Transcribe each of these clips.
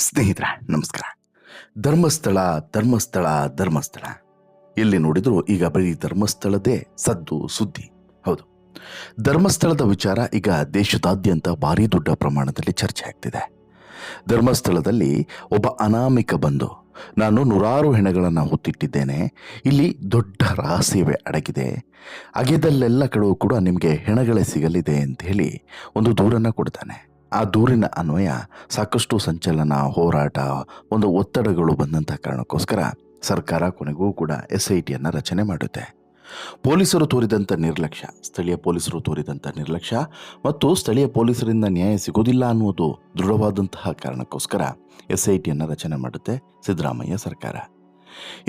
ಸ್ನೇಹಿತರೆ, ನಮಸ್ಕಾರ. ಧರ್ಮಸ್ಥಳ ಧರ್ಮಸ್ಥಳ ಧರ್ಮಸ್ಥಳ. ಎಲ್ಲಿ ನೋಡಿದ್ರು ಈಗ ಬರೀ ಧರ್ಮಸ್ಥಳದೇ ಸದ್ದು ಸುದ್ದಿ. ಹೌದು. ಧರ್ಮಸ್ಥಳದ ವಿಚಾರ ಈಗ ದೇಶದಾದ್ಯಂತ ಭಾರಿ ದೊಡ್ಡ ಪ್ರಮಾಣದಲ್ಲಿ ಚರ್ಚೆ ಆಗ್ತಿದೆ. ಧರ್ಮಸ್ಥಳದಲ್ಲಿ ಒಬ್ಬ ಅನಾಮಿಕ ಬಂದು, ನಾನು ನೂರಾರು ಹೆಣಗಳನ್ನು ಹೊತ್ತಿಟ್ಟಿದ್ದೇನೆ. ಇಲ್ಲಿ ದೊಡ್ಡ ರಹಸ್ಯವೇ ಅಡಗಿದೆ. ಅಗೆದಲ್ಲೆಲ್ಲ ಕಡೆಯೂ ಕೂಡ ನಿಮಗೆ ಹೆಣಗಳೇ ಸಿಗಲಿದೆ ಅಂತ ಹೇಳಿ ಒಂದು ದೂರನ್ನು ಕೊಡ್ತಾನೆ. ಆ ದೂರಿನ ಅನ್ವಯ ಸಾಕಷ್ಟು ಸಂಚಲನ, ಹೋರಾಟ, ಒಂದು ಒತ್ತಡಗಳು ಬಂದಂಥ ಕಾರಣಕ್ಕೋಸ್ಕರ ಸರ್ಕಾರ ಕೊನೆಗೂ ಕೂಡ ಎಸ್ ಐ ಟಿಯನ್ನು ರಚನೆ ಮಾಡುತ್ತೆ. ಪೊಲೀಸರು ತೋರಿದಂಥ ನಿರ್ಲಕ್ಷ್ಯ, ಸ್ಥಳೀಯ ಪೊಲೀಸರು ತೋರಿದಂಥ ನಿರ್ಲಕ್ಷ್ಯ ಮತ್ತು ಸ್ಥಳೀಯ ಪೊಲೀಸರಿಂದ ನ್ಯಾಯ ಸಿಗೋದಿಲ್ಲ ಅನ್ನುವುದು ದೃಢವಾದಂತಹ ಕಾರಣಕ್ಕೋಸ್ಕರ ಎಸ್ ಐ ಟಿಯನ್ನು ರಚನೆ ಮಾಡುತ್ತೆ ಸಿದ್ದರಾಮಯ್ಯ ಸರ್ಕಾರ.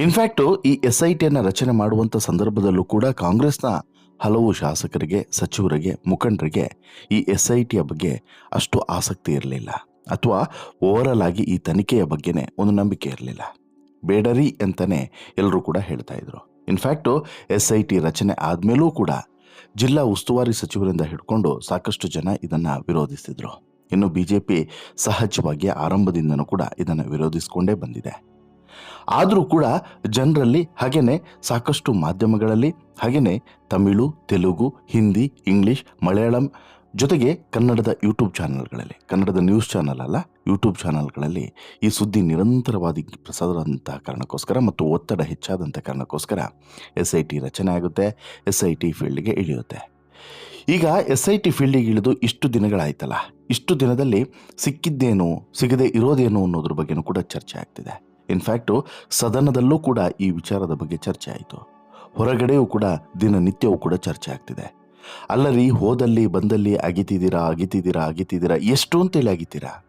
ಇನ್ಫ್ಯಾಕ್ಟು ಈ ಎಸ್ ಐ ಟಿಯನ್ನು ರಚನೆ ಮಾಡುವಂಥ ಸಂದರ್ಭದಲ್ಲೂ ಕೂಡ ಕಾಂಗ್ರೆಸ್ನ ಹಲವು ಶಾಸಕರಿಗೆ, ಸಚಿವರಿಗೆ, ಮುಖಂಡರಿಗೆ ಈ ಎಸ್ ಐ ಟಿಯ ಬಗ್ಗೆ ಅಷ್ಟು ಆಸಕ್ತಿ ಇರಲಿಲ್ಲ ಅಥವಾ ಓವರಲ್ ಆಗಿ ಈ ತನಿಖೆಯ ಬಗ್ಗೆನೇ ಒಂದು ನಂಬಿಕೆ ಇರಲಿಲ್ಲ. ಬೇಡರಿ ಅಂತಲೇ ಎಲ್ಲರೂ ಕೂಡ ಹೇಳ್ತಾ ಇದ್ರು. ಇನ್ಫ್ಯಾಕ್ಟು ಎಸ್ ಐ ಟಿ ರಚನೆ ಆದಮೇಲೂ ಕೂಡ ಜಿಲ್ಲಾ ಉಸ್ತುವಾರಿ ಸಚಿವರಿಂದ ಹಿಡ್ಕೊಂಡು ಸಾಕಷ್ಟು ಜನ ಇದನ್ನು ವಿರೋಧಿಸಿದ್ರು. ಇನ್ನು ಬಿ ಜೆ ಪಿ ಸಹಜವಾಗಿ ಆರಂಭದಿಂದನೂ ಕೂಡ ಇದನ್ನು ವಿರೋಧಿಸಿಕೊಂಡೇ ಬಂದಿದೆ. ಆದರೂ ಕೂಡ ಜನರಲ್ಲಿ ಹಾಗೆಯೇ ಸಾಕಷ್ಟು ಮಾಧ್ಯಮಗಳಲ್ಲಿ ಹಾಗೆಯೇ ತಮಿಳು, ತೆಲುಗು, ಹಿಂದಿ, ಇಂಗ್ಲಿಷ್, ಮಲಯಾಳಂ ಜೊತೆಗೆ ಕನ್ನಡದ ಯೂಟ್ಯೂಬ್ ಚಾನಲ್ಗಳಲ್ಲಿ, ಕನ್ನಡದ ನ್ಯೂಸ್ ಚಾನಲ್ ಅಲ್ಲ, ಯೂಟ್ಯೂಬ್ ಚಾನಲ್ಗಳಲ್ಲಿ ಈ ಸುದ್ದಿ ನಿರಂತರವಾಗಿ ಪ್ರಸಾರದಂಥ ಕಾರಣಕ್ಕೋಸ್ಕರ ಮತ್ತು ಒತ್ತಡ ಹೆಚ್ಚಾದಂಥ ಕಾರಣಕ್ಕೋಸ್ಕರ ಎಸ್ ಐ ಟಿ ರಚನೆ ಆಗುತ್ತೆ ಎಸ್ ಐ ಟಿ ಫೀಲ್ಡ್ಗೆ ಇಳಿಯುತ್ತೆ. ಈಗ ಎಸ್ ಐ ಟಿ ಫೀಲ್ಡಿಗೆ ಇಳಿದು ಇಷ್ಟು ದಿನಗಳಾಯ್ತಲ್ಲ, ಇಷ್ಟು ದಿನದಲ್ಲಿ ಸಿಕ್ಕಿದ್ದೇನು, ಸಿಗದೆ ಇರೋದೇನು ಅನ್ನೋದ್ರ ಬಗ್ಗೆನೂ ಕೂಡ ಚರ್ಚೆ ಆಗ್ತಿದೆ. ಇನ್ಫ್ಯಾಕ್ಟು ಸದನದಲ್ಲೂ ಕೂಡ ಈ ವಿಚಾರದ ಬಗ್ಗೆ ಚರ್ಚೆ ಆಯಿತು. ಹೊರಗಡೆಯೂ ಕೂಡ ದಿನನಿತ್ಯವೂ ಕೂಡ ಚರ್ಚೆ ಆಗ್ತಿದೆ. ಅಲ್ಲರಿ, ಹೋದಲ್ಲಿ, ಬಂದಲ್ಲಿ ಅಗಿತಿದ್ದೀರಾ ಅಗಿತಿದ್ದೀರಾ ಅಗಿತಿದ್ದೀರಾ, ಎಷ್ಟು ಅಂತೇಳಿ ಅಗಿತೀರಾ?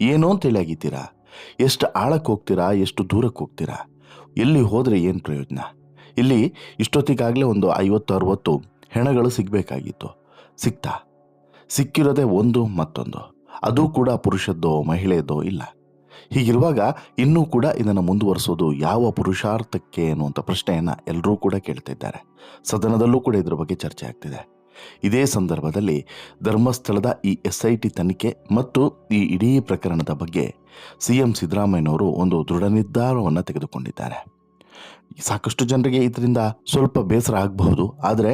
ಏನು ಅಂತೇಳಿ ಅಗಿತೀರಾ? ಎಷ್ಟು ಆಳಕ್ಕೆ ಹೋಗ್ತೀರಾ, ಎಷ್ಟು ದೂರಕ್ಕೆ ಹೋಗ್ತೀರಾ? ಎಲ್ಲಿ ಹೋದರೆ ಏನು ಪ್ರಯೋಜನ? ಇಲ್ಲಿ ಇಷ್ಟೊತ್ತಿಗಾಗಲೇ ಒಂದು ಐವತ್ತು, ಅರುವತ್ತು ಹೆಣಗಳು ಸಿಗಬೇಕಾಗಿತ್ತು. ಸಿಕ್ತಾ? ಸಿಕ್ಕಿರೋದೇ ಒಂದು ಮತ್ತೊಂದು. ಅದು ಕೂಡ ಪುರುಷದ್ದೋ ಮಹಿಳೆಯದೋ ಇಲ್ಲ. ಹೀಗಿರುವಾಗ ಇನ್ನೂ ಕೂಡ ಇದನ್ನು ಮುಂದುವರಿಸೋದು ಯಾವ ಪುರುಷಾರ್ಥಕ್ಕೆ ಅನ್ನುವಂಥ ಪ್ರಶ್ನೆಯನ್ನು ಎಲ್ಲರೂ ಕೂಡ ಕೇಳ್ತಿದ್ದಾರೆ ಸದನದಲ್ಲೂ ಕೂಡ ಇದರ ಬಗ್ಗೆ ಚರ್ಚೆ ಆಗ್ತಿದೆ. ಇದೇ ಸಂದರ್ಭದಲ್ಲಿ ಧರ್ಮಸ್ಥಳದ ಈ ಎಸ್ ಐ ಟಿ ತನಿಖೆ ಮತ್ತು ಈ ಇಡೀ ಪ್ರಕರಣದ ಬಗ್ಗೆ ಸಿ ಎಂ ಸಿದ್ದರಾಮಯ್ಯನವರು ಒಂದು ದೃಢ ನಿರ್ಧಾರವನ್ನು ತೆಗೆದುಕೊಂಡಿದ್ದಾರೆ. ಸಾಕಷ್ಟು ಜನರಿಗೆ ಇದರಿಂದ ಸ್ವಲ್ಪ ಬೇಸರ ಆಗಬಹುದು, ಆದರೆ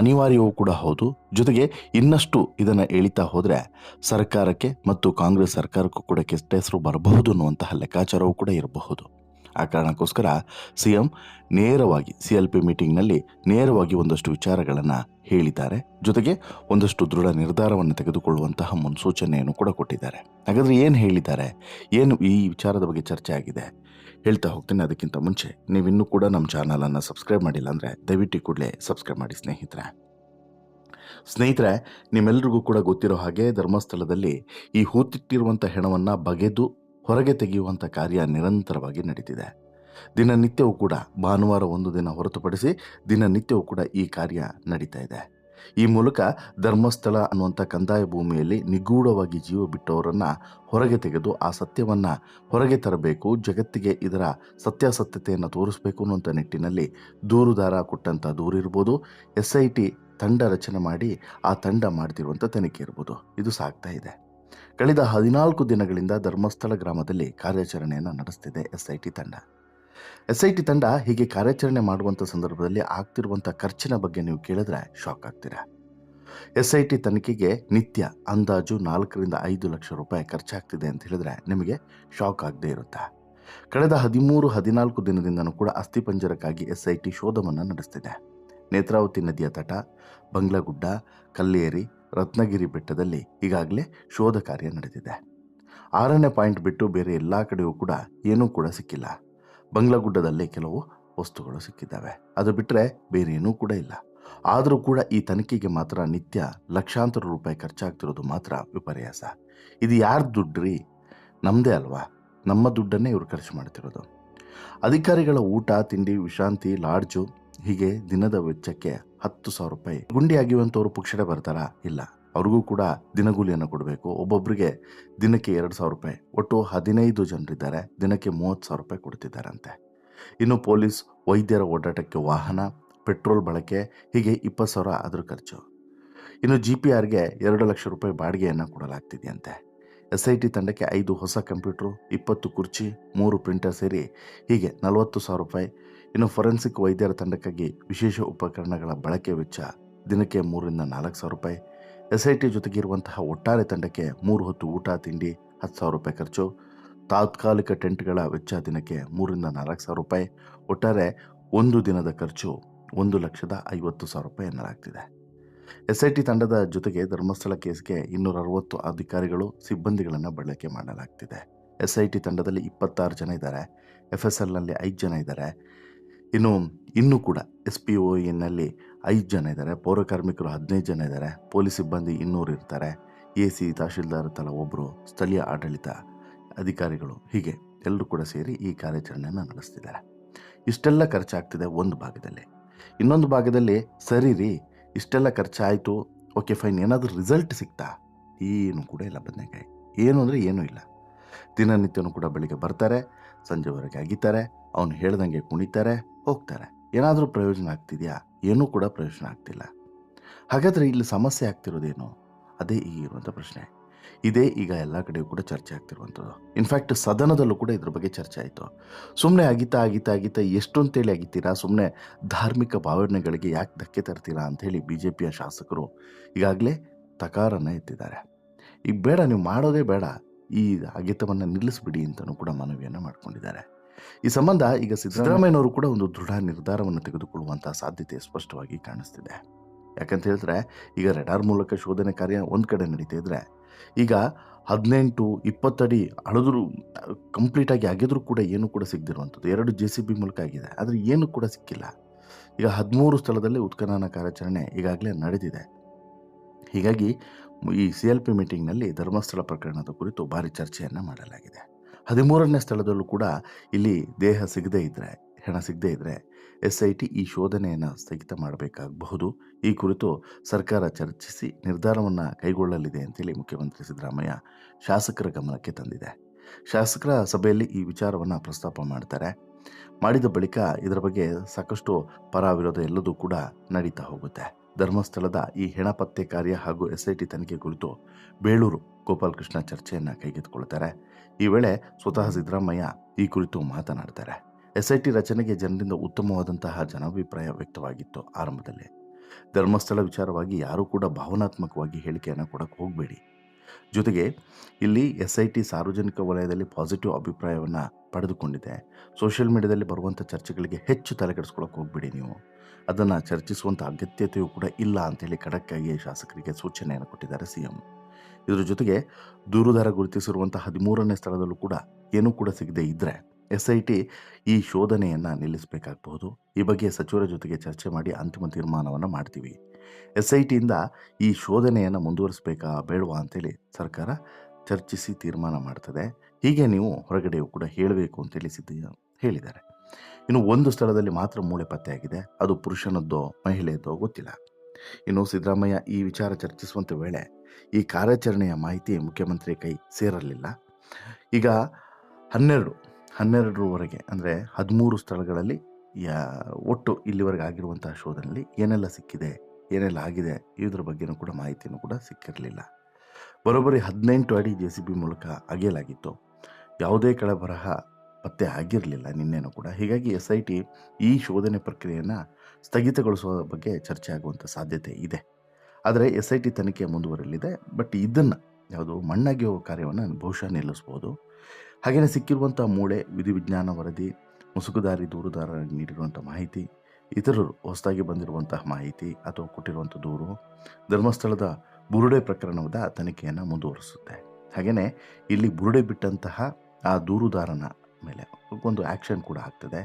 ಅನಿವಾರ್ಯವೂ ಕೂಡ ಹೌದು. ಜೊತೆಗೆ ಇನ್ನಷ್ಟು ಇದನ್ನು ಎಳಿತಾ ಹೋದರೆ ಸರ್ಕಾರಕ್ಕೆ ಮತ್ತು ಕಾಂಗ್ರೆಸ್ ಸರ್ಕಾರಕ್ಕೂ ಕೂಡ ಕೆಟ್ಟ ಹೆಸರು ಬರಬಹುದು ಅನ್ನುವಂತಹ ಲೆಕ್ಕಾಚಾರವೂ ಕೂಡ ಇರಬಹುದು. ಆ ಕಾರಣಕ್ಕೋಸ್ಕರ ಸಿ ಎಂ ನೇರವಾಗಿ ಸಿ ಎಲ್ ಪಿ ಮೀಟಿಂಗ್ನಲ್ಲಿ ನೇರವಾಗಿ ಒಂದಷ್ಟು ವಿಚಾರಗಳನ್ನು ಹೇಳಿದ್ದಾರೆ. ಜೊತೆಗೆ ಒಂದಷ್ಟು ದೃಢ ನಿರ್ಧಾರವನ್ನು ತೆಗೆದುಕೊಳ್ಳುವಂತಹ ಮುನ್ಸೂಚನೆಯನ್ನು ಕೂಡ ಕೊಟ್ಟಿದ್ದಾರೆ. ಹಾಗಾದರೆ ಏನು ಹೇಳಿದ್ದಾರೆ? ಏನು ಈ ವಿಚಾರದ ಬಗ್ಗೆ ಚರ್ಚೆ ಆಗಿದೆ? ಹೇಳ್ತಾ ಹೋಗ್ತೀನಿ ಅದಕ್ಕಿಂತ ಮುಂಚೆ, ನೀವಿನ್ನೂ ಕೂಡ ನಮ್ಮ ಚಾನಲನ್ನು ಸಬ್ಸ್ಕ್ರೈಬ್ ಮಾಡಿಲ್ಲ ಅಂದರೆ ದಯವಿಟ್ಟು ಕೂಡಲೇ ಸಬ್ಸ್ಕ್ರೈಬ್ ಮಾಡಿ ಸ್ನೇಹಿತರೆ. ಸ್ನೇಹಿತರೆ ನಿಮ್ಮೆಲ್ಲರಿಗೂ ಕೂಡ ಗೊತ್ತಿರೋ ಹಾಗೆ ಧರ್ಮಸ್ಥಳದಲ್ಲಿ ಈ ಹೂತಿಟ್ಟಿರುವಂಥ ಹೆಣವನ್ನು ಬಗೆದು ಹೊರಗೆ ತೆಗೆಯುವಂಥ ಕಾರ್ಯ ನಿರಂತರವಾಗಿ ನಡೀತಿದೆ. ದಿನನಿತ್ಯವೂ ಕೂಡ ಭಾನುವಾರ ಒಂದು ದಿನ ಹೊರತುಪಡಿಸಿ ದಿನನಿತ್ಯವೂ ಕೂಡ ಈ ಕಾರ್ಯ ನಡೀತಾ ಇದೆ. ಈ ಮೂಲಕ ಧರ್ಮಸ್ಥಳ ಅನ್ನುವಂಥ ಕಂದಾಯ ಭೂಮಿಯಲ್ಲಿ ನಿಗೂಢವಾಗಿ ಜೀವ ಬಿಟ್ಟವರನ್ನು ಹೊರಗೆ ತೆಗೆದು ಆ ಸತ್ಯವನ್ನು ಹೊರಗೆ ತರಬೇಕು, ಜಗತ್ತಿಗೆ ಇದರ ಸತ್ಯಾಸತ್ಯತೆಯನ್ನು ತೋರಿಸಬೇಕು ಅನ್ನುವಂಥ ನಿಟ್ಟಿನಲ್ಲಿ ದೂರುದಾರ ಕೊಟ್ಟಂಥ ದೂರಿರ್ಬೋದು ಎಸ್ ಐ ಟಿ ತಂಡ ರಚನೆ ಮಾಡಿ ಆ ತಂಡ ಮಾಡ್ತಿರುವಂಥ ತನಿಖೆ ಇರ್ಬೋದು. ಇದು ಸಾಗ್ತಾ ಇದೆ. ಕಳೆದ ಹದಿನಾಲ್ಕು ದಿನಗಳಿಂದ ಧರ್ಮಸ್ಥಳ ಗ್ರಾಮದಲ್ಲಿ ಕಾರ್ಯಾಚರಣೆಯನ್ನು ನಡೆಸ್ತಿದೆ ಎಸ್ ಐ ಟಿ ತಂಡ. ಎಸ್ ಐ ಟಿ ತಂಡ ಹೀಗೆ ಕಾರ್ಯಾಚರಣೆ ಮಾಡುವಂಥ ಸಂದರ್ಭದಲ್ಲಿ ಆಗ್ತಿರುವಂಥ ಖರ್ಚಿನ ಬಗ್ಗೆ ನೀವು ಕೇಳಿದ್ರೆ ಶಾಕ್ ಆಗ್ತೀರಾ? ಎಸ್ ಐ ಟಿ ತನಿಖೆಗೆ ನಿತ್ಯ ಅಂದಾಜು ನಾಲ್ಕರಿಂದ ಐದು ಲಕ್ಷ ರೂಪಾಯಿ ಖರ್ಚಾಗ್ತಿದೆ ಅಂತ ಹೇಳಿದ್ರೆ ನಿಮಗೆ ಶಾಕ್ ಆಗದೇ ಇರುತ್ತಾ? ಕಳೆದ ಹದಿಮೂರು, ಹದಿನಾಲ್ಕು ದಿನದಿಂದನೂ ಕೂಡ ಅಸ್ಥಿಪಂಜರಕ್ಕಾಗಿ ಎಸ್ ಐ ಟಿ ಶೋಧವನ್ನು ನಡೆಸ್ತಿದೆ. ನೇತ್ರಾವತಿ ನದಿಯ ತಟ, ಬಂಗ್ಲಗುಡ್ಡ, ಕಲ್ಲೇರಿ, ರತ್ನಗಿರಿ ಬೆಟ್ಟದಲ್ಲಿ ಈಗಾಗಲೇ ಶೋಧ ಕಾರ್ಯ ನಡೆದಿದೆ. ಆರನೇ ಪಾಯಿಂಟ್ ಬಿಟ್ಟು ಬೇರೆ ಎಲ್ಲ ಕಡೆಯೂ ಕೂಡ ಏನೂ ಕೂಡ ಸಿಕ್ಕಿಲ್ಲ. ಬಂಗ್ಲಗುಡ್ಡದಲ್ಲಿ ಕೆಲವು ವಸ್ತುಗಳು ಸಿಕ್ಕಿದ್ದಾವೆ. ಅದು ಬಿಟ್ಟರೆ ಬೇರೇನೂ ಕೂಡ ಇಲ್ಲ. ಆದರೂ ಕೂಡ ಈ ತನಿಖೆಗೆ ಮಾತ್ರ ನಿತ್ಯ ಲಕ್ಷಾಂತರ ರೂಪಾಯಿ ಖರ್ಚಾಗ್ತಿರೋದು ಮಾತ್ರ ವಿಪರ್ಯಾಸ. ಇದು ಯಾರ ದುಡ್ಡ್ರಿ? ನಮ್ಮದೇ ಅಲ್ವಾ? ನಮ್ಮ ದುಡ್ಡನ್ನೇ ಇವರು ಖರ್ಚು ಮಾಡ್ತಿರೋದು. ಅಧಿಕಾರಿಗಳ ಊಟ, ತಿಂಡಿ, ವಿಶ್ರಾಂತಿ, ಲಾಡ್ಜು ಹೀಗೆ ದಿನದ ವೆಚ್ಚಕ್ಕೆ ಹತ್ತು ಸಾವಿರ ರೂಪಾಯಿ. ಗುಂಡಿ ಆಗಿರುವಂಥವ್ರು ಪುಕ್ಷಡೆ ಬರ್ತಾರಾ? ಇಲ್ಲ. ಅವ್ರಿಗೂ ಕೂಡ ದಿನಗೂಲಿಯನ್ನು ಕೊಡಬೇಕು. ಒಬ್ಬೊಬ್ಬರಿಗೆ ದಿನಕ್ಕೆ ಎರಡು ಸಾವಿರ ರೂಪಾಯಿ, ಒಟ್ಟು ಹದಿನೈದು ಜನರಿದ್ದಾರೆ, ದಿನಕ್ಕೆ ಮೂವತ್ತು ಸಾವಿರ ರೂಪಾಯಿ ಕೊಡ್ತಿದ್ದಾರಂತೆ. ಇನ್ನು ಪೊಲೀಸ್, ವೈದ್ಯರ ಓಡಾಟಕ್ಕೆ ವಾಹನ, ಪೆಟ್ರೋಲ್ ಬಳಕೆ, ಹೀಗೆ ಇಪ್ಪತ್ತು ಸಾವಿರ ಅದ್ರ ಖರ್ಚು. ಇನ್ನು ಜಿ ಪಿ ಆರ್ಗೆ ಎರಡು ಲಕ್ಷ ರೂಪಾಯಿ ಬಾಡಿಗೆಯನ್ನು ಕೊಡಲಾಗ್ತಿದೆಯಂತೆ. ಎಸ್ ಐ ಟಿ ತಂಡಕ್ಕೆ ಐದು ಹೊಸ ಕಂಪ್ಯೂಟ್ರು, ಇಪ್ಪತ್ತು ಕುರ್ಚಿ, ಮೂರು ಪ್ರಿಂಟರ್ ಸೇರಿ ಹೀಗೆ ನಲವತ್ತು ಸಾವಿರ ರೂಪಾಯಿ. ಇನ್ನು ಫೊರೆನ್ಸಿಕ್ ವೈದ್ಯರ ತಂಡಕ್ಕಾಗಿ ವಿಶೇಷ ಉಪಕರಣಗಳ ಬಳಕೆ ವೆಚ್ಚ ದಿನಕ್ಕೆ ಮೂರರಿಂದ ನಾಲ್ಕು ಸಾವಿರ ರೂಪಾಯಿ. ಎಸ್ ಐ ಟಿ ಜೊತೆಗೆ ಇರುವಂತಹ ಒಟ್ಟಾರೆ ತಂಡಕ್ಕೆ ಮೂರು ಹೊತ್ತು ಊಟ, ತಿಂಡಿ, ಹತ್ತು ಸಾವಿರ ರೂಪಾಯಿ ಖರ್ಚು. ತಾತ್ಕಾಲಿಕ ಟೆಂಟ್ಗಳ ವೆಚ್ಚ ದಿನಕ್ಕೆ ಮೂರರಿಂದ ನಾಲ್ಕು ಸಾವಿರ ರೂಪಾಯಿ. ಒಟ್ಟಾರೆ ಒಂದು ದಿನದ ಖರ್ಚು ಒಂದು ಲಕ್ಷದ ಐವತ್ತು ಸಾವಿರ ರೂಪಾಯಿ ಎನ್ನಲಾಗ್ತಿದೆ. ಎಸ್ ಐ ಟಿ ತಂಡದ ಜೊತೆಗೆ ಧರ್ಮಸ್ಥಳ ಕೇಸ್ಗೆ ಇನ್ನೂರ ಅರವತ್ತು ಅಧಿಕಾರಿಗಳು ಸಿಬ್ಬಂದಿಗಳನ್ನು ಬಳಕೆ ಮಾಡಲಾಗ್ತಿದೆ. ಎಸ್ ಐ ಟಿ ತಂಡದಲ್ಲಿ ಇಪ್ಪತ್ತಾರು ಜನ ಇದ್ದಾರೆ. ಎಫ್ ಎಸ್ ಎಲ್ನಲ್ಲಿ ಐದು ಜನ ಇದ್ದಾರೆ. ಇನ್ನು, ಇನ್ನೂ ಕೂಡ ಎಸ್ ಪಿ ಒ ಎನ್ನಲ್ಲಿ ಐದು ಜನ ಇದ್ದಾರೆ. ಪೌರ ಕಾರ್ಮಿಕರು ಹದಿನೈದು ಜನ ಇದ್ದಾರೆ. ಪೊಲೀಸ್ ಸಿಬ್ಬಂದಿ ಇನ್ನೂರು ಇರ್ತಾರೆ. ಎ ಸಿ, ತಹಶೀಲ್ದಾರ್ ತಲ ಒಬ್ಬರು ಸ್ಥಳೀಯ ಆಡಳಿತ ಅಧಿಕಾರಿಗಳು. ಹೀಗೆ ಎಲ್ಲರೂ ಕೂಡ ಸೇರಿ ಈ ಕಾರ್ಯಾಚರಣೆಯನ್ನು ನಡೆಸ್ತಿದ್ದಾರೆ. ಇಷ್ಟೆಲ್ಲ ಖರ್ಚಾಗ್ತಿದೆ ಒಂದು ಭಾಗದಲ್ಲಿ. ಇನ್ನೊಂದು ಭಾಗದಲ್ಲಿ, ಸರಿ ರೀ, ಇಷ್ಟೆಲ್ಲ ಖರ್ಚಾಯಿತು, ಓಕೆ ಫೈನ್, ಏನಾದರೂ ರಿಸಲ್ಟ್ ಸಿಗ್ತಾ ಏನು ಕೂಡ ಇಲ್ಲ ಬದನೆಕಾಯಿ. ಏನು ಅಂದರೆ ಏನೂ ಇಲ್ಲ. ದಿನನಿತ್ಯನೂ ಕೂಡ ಬೆಳಿಗ್ಗೆ ಬರ್ತಾರೆ, ಸಂಜೆವರೆಗೆ ಅಗಿತಾರೆ ಅವನು ಹೇಳ್ದಂಗೆ ಕುಣಿತಾರೆ, ಹೋಗ್ತಾರೆ. ಏನಾದರೂ ಪ್ರಯೋಜನ ಆಗ್ತಿದೆಯಾ? ಏನೂ ಕೂಡ ಪ್ರಯೋಜನ ಆಗ್ತಿಲ್ಲ. ಹಾಗಾದರೆ ಇಲ್ಲಿ ಸಮಸ್ಯೆ ಆಗ್ತಿರೋದೇನು? ಅದೇ ಈ ಇರುವಂಥ ಪ್ರಶ್ನೆ. ಇದೇ ಈಗ ಎಲ್ಲ ಕಡೆಯೂ ಕೂಡ ಚರ್ಚೆ ಆಗ್ತಿರುವಂಥದ್ದು. ಇನ್ಫ್ಯಾಕ್ಟ್ ಸದನದಲ್ಲೂ ಕೂಡ ಇದ್ರ ಬಗ್ಗೆ ಚರ್ಚೆ ಆಯಿತು. ಸುಮ್ಮನೆ ಅಗಿತಾ ಅಗಿತಾ ಅಗಿತಾ ಎಷ್ಟು ಅಂತೇಳಿ ಅಗಿತೀರಾ? ಸುಮ್ಮನೆ ಧಾರ್ಮಿಕ ಭಾವನೆಗಳಿಗೆ ಯಾಕೆ ಧಕ್ಕೆ ತರ್ತೀರಾ ಅಂಥೇಳಿ ಬಿ ಜೆ ಪಿಯ ಶಾಸಕರು ಈಗಾಗಲೇ ತಕಾರನ್ನು ಎತ್ತಿದ್ದಾರೆ. ಈಗ ಬೇಡ, ನೀವು ಮಾಡೋದೇ ಬೇಡ. ಈ ಅಗಿತವನ್ನು ನಿಲ್ಲಿಸ್ಬಿಡಿ ಅಂತಲೂ ಕೂಡ ಮನವಿಯನ್ನು ಮಾಡ್ಕೊಂಡಿದ್ದಾರೆ. ಈ ಸಂಬಂಧ ಈಗ ಸಿದ್ದರಾಮಯ್ಯನವರು ಕೂಡ ಒಂದು ದೃಢ ನಿರ್ಧಾರವನ್ನು ತೆಗೆದುಕೊಳ್ಳುವಂತಹ ಸಾಧ್ಯತೆ ಸ್ಪಷ್ಟವಾಗಿ ಕಾಣಿಸ್ತಿದೆ. ಯಾಕಂತ ಹೇಳಿದ್ರೆ, ಈಗ ರೆಡಾರ್ ಮೂಲಕ ಶೋಧನೆ ಕಾರ್ಯ ಒಂದು ಕಡೆ ನಡೀತಾ ಇದ್ರೆ, ಈಗ ಹದಿನೆಂಟು, ಇಪ್ಪತ್ತಡಿ ಅಳೆದ್ರು ಕಂಪ್ಲೀಟಾಗಿ ಆಗಿದ್ರು ಕೂಡ ಏನು ಕೂಡ ಸಿಗದಿರುವಂಥದ್ದು. ಎರಡು ಜೆ ಸಿ ಬಿ ಮೂಲಕ ಆಗಿದೆ, ಆದರೆ ಏನು ಕೂಡ ಸಿಕ್ಕಿಲ್ಲ. ಈಗ ಹದಿಮೂರು ಸ್ಥಳದಲ್ಲಿ ಉತ್ಖನನ ಕಾರ್ಯಾಚರಣೆ ಈಗಾಗಲೇ ನಡೆದಿದೆ. ಹೀಗಾಗಿ ಈ ಸಿ ಎಲ್ ಪಿ ಮೀಟಿಂಗ್ನಲ್ಲಿ ಧರ್ಮಸ್ಥಳ ಪ್ರಕರಣದ ಕುರಿತು ಭಾರಿ ಚರ್ಚೆಯನ್ನು ಮಾಡಲಾಗಿದೆ. ಹದಿಮೂರನೇ ಸ್ಥಳದಲ್ಲೂ ಕೂಡ ಇಲ್ಲಿ ದೇಹ ಸಿಗದೇ ಇದ್ದರೆ ಹೆಣ ಸಿಗದೇ ಇದ್ದರೆ ಎಸ್ ಐ ಟಿ ಈ ಶೋಧನೆಯನ್ನು ಸ್ಥಗಿತ ಮಾಡಬೇಕಾಗಬಹುದು. ಈ ಕುರಿತು ಸರ್ಕಾರ ಚರ್ಚಿಸಿ ನಿರ್ಧಾರವನ್ನು ಕೈಗೊಳ್ಳಲಿದೆ ಅಂತೇಳಿ ಮುಖ್ಯಮಂತ್ರಿ ಸಿದ್ದರಾಮಯ್ಯ ಶಾಸಕರ ಗಮನಕ್ಕೆ ತಂದಿದೆ. ಶಾಸಕರ ಸಭೆಯಲ್ಲಿ ಈ ವಿಚಾರವನ್ನು ಪ್ರಸ್ತಾಪ ಮಾಡ್ತಾರೆ. ಮಾಡಿದ ಬಳಿಕ ಇದರ ಬಗ್ಗೆ ಸಾಕಷ್ಟು ಪರ ವಿರೋಧ ಎಲ್ಲದೂ ಕೂಡ ನಡೀತಾ ಹೋಗುತ್ತೆ. ಧರ್ಮಸ್ಥಳದ ಈ ಹೆಣ ಪತ್ತೆ ಕಾರ್ಯ ಹಾಗೂ ಎಸ್ ಐ ಟಿ ತನಿಖೆ ಕುರಿತು ಬೇಳೂರು ಗೋಪಾಲಕೃಷ್ಣ ಚರ್ಚೆಯನ್ನು ಕೈಗೆತ್ತಿಕೊಳ್ತಾರೆ. ಈ ವೇಳೆ ಸ್ವತಃ ಸಿದ್ದರಾಮಯ್ಯ ಈ ಕುರಿತು ಮಾತನಾಡ್ತಾರೆ. ಎಸ್ ಐ ಟಿ ರಚನೆಗೆ ಜನರಿಂದ ಉತ್ತಮವಾದಂತಹ ಜನಾಭಿಪ್ರಾಯ ವ್ಯಕ್ತವಾಗಿತ್ತು ಆರಂಭದಲ್ಲಿ. ಧರ್ಮಸ್ಥಳ ವಿಚಾರವಾಗಿ ಯಾರೂ ಕೂಡ ಭಾವನಾತ್ಮಕವಾಗಿ ಹೇಳಿಕೆಯನ್ನು ಕೊಡಕ್ಕೆ ಹೋಗಬೇಡಿ. ಜೊತೆಗೆ ಇಲ್ಲಿ ಎಸ್ ಸಾರ್ವಜನಿಕ ವಲಯದಲ್ಲಿ ಪಾಸಿಟಿವ್ ಅಭಿಪ್ರಾಯವನ್ನು ಪಡೆದುಕೊಂಡಿದೆ. ಸೋಷಿಯಲ್ ಮೀಡಿಯಾದಲ್ಲಿ ಬರುವಂಥ ಚರ್ಚೆಗಳಿಗೆ ಹೆಚ್ಚು ತಲೆ ಕೆಡಿಸ್ಕೊಳ್ಳೋಕೆ ಹೋಗಬೇಡಿ ನೀವು. ಅದನ್ನು ಚರ್ಚಿಸುವಂಥ ಅಗತ್ಯತೆಯೂ ಕೂಡ ಇಲ್ಲ ಅಂತೇಳಿ ಖಡಕ್ಕಾಗಿ ಶಾಸಕರಿಗೆ ಸೂಚನೆಯನ್ನು ಕೊಟ್ಟಿದ್ದಾರೆ ಸಿ ಎಂ ಇದರ ಜೊತೆಗೆ ದೂರುದಾರ ಗುರುತಿಸಿರುವಂಥ ಹದಿಮೂರನೇ ಸ್ಥಳದಲ್ಲೂ ಕೂಡ ಏನೂ ಕೂಡ ಸಿಗದೆ ಇದ್ದರೆ ಎಸ್ ಐ ಟಿ ಈ ಶೋಧನೆಯನ್ನು ನಿಲ್ಲಿಸಬೇಕಾಗಬಹುದು. ಈ ಬಗ್ಗೆ ಸಚಿವರ ಜೊತೆಗೆ ಚರ್ಚೆ ಮಾಡಿ ಅಂತಿಮ ತೀರ್ಮಾನವನ್ನು ಮಾಡ್ತೀವಿ. ಎಸ್ ಐ ಟಿಯಿಂದ ಈ ಶೋಧನೆಯನ್ನು ಮುಂದುವರಿಸಬೇಕಾ ಬೇಡವಾ ಅಂತೇಳಿ ಸರ್ಕಾರ ಚರ್ಚಿಸಿ ತೀರ್ಮಾನ ಮಾಡ್ತದೆ. ಹೀಗೆ ನೀವು ಹೊರಗಡೆಯೂ ಕೂಡ ಹೇಳಬೇಕು ಅಂತೇಳಿ ಸಿದ್ಧ ಹೇಳಿದ್ದಾರೆ. ಇನ್ನು ಒಂದು ಸ್ಥಳದಲ್ಲಿ ಮಾತ್ರ ಮೂಳೆ ಪತ್ತೆಯಾಗಿದೆ ಅದು ಪುರುಷನದ್ದೋ ಮಹಿಳೆಯದ್ದೋ ಗೊತ್ತಿಲ್ಲ. ಇನ್ನು ಸಿದ್ದರಾಮಯ್ಯ ಈ ವಿಚಾರ ಚರ್ಚಿಸುವಂಥ ವೇಳೆ ಈ ಕಾರ್ಯಾಚರಣೆಯ ಮಾಹಿತಿ ಮುಖ್ಯಮಂತ್ರಿ ಕೈ ಸೇರಲಿಲ್ಲ. ಈಗ ಹನ್ನೆರಡು, ಹನ್ನೆರಡರವರೆಗೆ ಅಂದರೆ ಹದಿಮೂರು ಸ್ಥಳಗಳಲ್ಲಿ ಯಾ ಒಟ್ಟು ಇಲ್ಲಿವರೆಗೆ ಆಗಿರುವಂತಹ ಶೋಧನೆಯಲ್ಲಿ ಏನೆಲ್ಲ ಸಿಕ್ಕಿದೆ, ಏನೆಲ್ಲ ಆಗಿದೆ ಇದ್ರ ಬಗ್ಗೆನೂ ಕೂಡ ಮಾಹಿತಿನೂ ಕೂಡ ಸಿಕ್ಕಿರಲಿಲ್ಲ. ಬರೋಬ್ಬರಿ ಹದಿನೆಂಟು ಅಡಿ ಜೆ ಸಿ ಬಿ ಮೂಲಕ ಅಗೆಯಲಾಗಿತ್ತು. ಯಾವುದೇ ಕಳಬರಹ ಪತ್ತೆ ಆಗಿರಲಿಲ್ಲ ನಿನ್ನೆನೂ ಕೂಡ. ಹೀಗಾಗಿ ಎಸ್ ಐ ಟಿ ಈ ಶೋಧನೆ ಪ್ರಕ್ರಿಯೆಯನ್ನು ಸ್ಥಗಿತಗೊಳಿಸುವ ಬಗ್ಗೆ ಚರ್ಚೆ ಆಗುವಂಥ ಸಾಧ್ಯತೆ ಇದೆ. ಆದರೆ ಎಸ್ ಐ ಟಿ ತನಿಖೆ ಮುಂದುವರಲಿದೆ ಬಟ್ ಇದನ್ನು ಯಾವುದು ಮಣ್ಣಾಗಿಯೋ ಕಾರ್ಯವನ್ನು ಬಹುಶಃ ನಿಲ್ಲಿಸ್ಬೋದು. ಹಾಗೆಯೇ ಸಿಕ್ಕಿರುವಂಥ ಮೂಳೆ ವಿಧಿವಿಜ್ಞಾನ ವರದಿ, ಮುಸುಕುದಾರಿ, ದೂರುದಾರ ನೀಡಿರುವಂಥ ಮಾಹಿತಿ, ಇತರರು ಹೊಸದಾಗಿ ಬಂದಿರುವಂತಹ ಮಾಹಿತಿ ಅಥವಾ ಕೊಟ್ಟಿರುವಂಥ ದೂರು, ಧರ್ಮಸ್ಥಳದ ಬುರುಡೆ ಪ್ರಕರಣದ ತನಿಖೆಯನ್ನು ಮುಂದುವರಿಸುತ್ತೆ. ಹಾಗೆಯೇ ಇಲ್ಲಿ ಬುರುಡೆ ಬಿಟ್ಟಂತಹ ಆ ದೂರುದಾರನ ಮೇಲೆ ಒಂದು ಆ್ಯಕ್ಷನ್ ಕೂಡ ಆಗ್ತದೆ.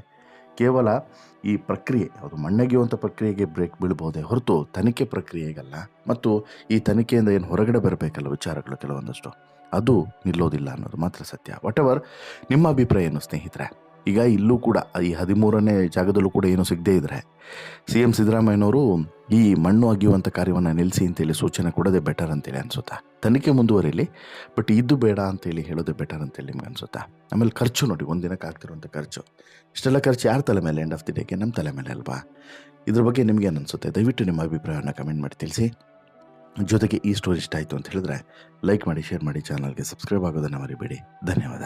ಕೇವಲ ಈ ಪ್ರಕ್ರಿಯೆ, ಅದು ಮಣ್ಣಗೆಯುವಂಥ ಪ್ರಕ್ರಿಯೆಗೆ ಬ್ರೇಕ್ ಬೀಳ್ಬೋದೇ ಹೊರತು ತನಿಖೆ ಪ್ರಕ್ರಿಯೆಗಲ್ಲ. ಮತ್ತು ಈ ತನಿಖೆಯಿಂದ ಏನು ಹೊರಗಡೆ ಬರಬೇಕಲ್ಲ ವಿಚಾರಗಳು ಕೆಲವೊಂದಷ್ಟು? ಅದು ನಿಲ್ಲೋದಿಲ್ಲ ಅನ್ನೋದು ಮಾತ್ರ ಸತ್ಯ. ವಾಟ್ ಎವರ್ ನಿಮ್ಮ ಅಭಿಪ್ರಾಯ ಏನು ಸ್ನೇಹಿತರೆ. ಈಗ ಇಲ್ಲೂ ಕೂಡ, ಈ ಹದಿಮೂರನೇ ಜಾಗದಲ್ಲೂ ಕೂಡ ಏನು ಸಿಗದೇ ಇದ್ದರೆ ಸಿ ಎಂ ಸಿದ್ದರಾಮಯ್ಯನವರು ಈ ಮಣ್ಣು ಅಗಿಯುವಂಥ ಕಾರ್ಯವನ್ನು ನಿಲ್ಲಿಸಿ ಅಂತೇಳಿ ಸೂಚನೆ ಕೊಡೋದೇ ಬೆಟರ್ ಅಂತೇಳಿ ಅನಿಸುತ್ತಾ? ತನಿಖೆ ಮುಂದುವರಿಲಿ ಬಟ್ ಇದು ಬೇಡ ಅಂತೇಳಿ ಹೇಳೋದೇ ಬೆಟರ್ ಅಂತೇಳಿ ನಿಮ್ಗೆ ಅನಿಸುತ್ತಾ? ಆಮೇಲೆ ಖರ್ಚು ನೋಡಿ ಒಂದಿನಕ್ಕೆ ಆಗ್ತಿರುವಂಥ ಖರ್ಚು. ಇಷ್ಟೆಲ್ಲ ಖರ್ಚು ಯಾರ ತಲೆ ಮೇಲೆ? ಎಂಡ್ ಆಫ್ ದಿ ಡೇಗೆ ನಮ್ಮ ತಲೆ ಮೇಲೆ ಅಲ್ವಾ? ಇದ್ರ ಬಗ್ಗೆ ನಿಮಗೇನು ಅನಿಸುತ್ತೆ? ದಯವಿಟ್ಟು ನಿಮ್ಮ ಅಭಿಪ್ರಾಯವನ್ನು ಕಮೆಂಟ್ ಮಾಡಿ ತಿಳಿಸಿ. ಜೊತೆಗೆ ಈ ಸ್ಟೋರಿ ಇಷ್ಟ ಆಯಿತು ಅಂತ ಹೇಳಿದ್ರೆ ಲೈಕ್ ಮಾಡಿ ಶೇರ್ ಮಾಡಿ ಚಾನಲ್ಗೆ ಸಬ್ಸ್ಕ್ರೈಬ್ ಆಗೋದನ್ನು ಮರಿಬೇಡಿ. ಧನ್ಯವಾದ.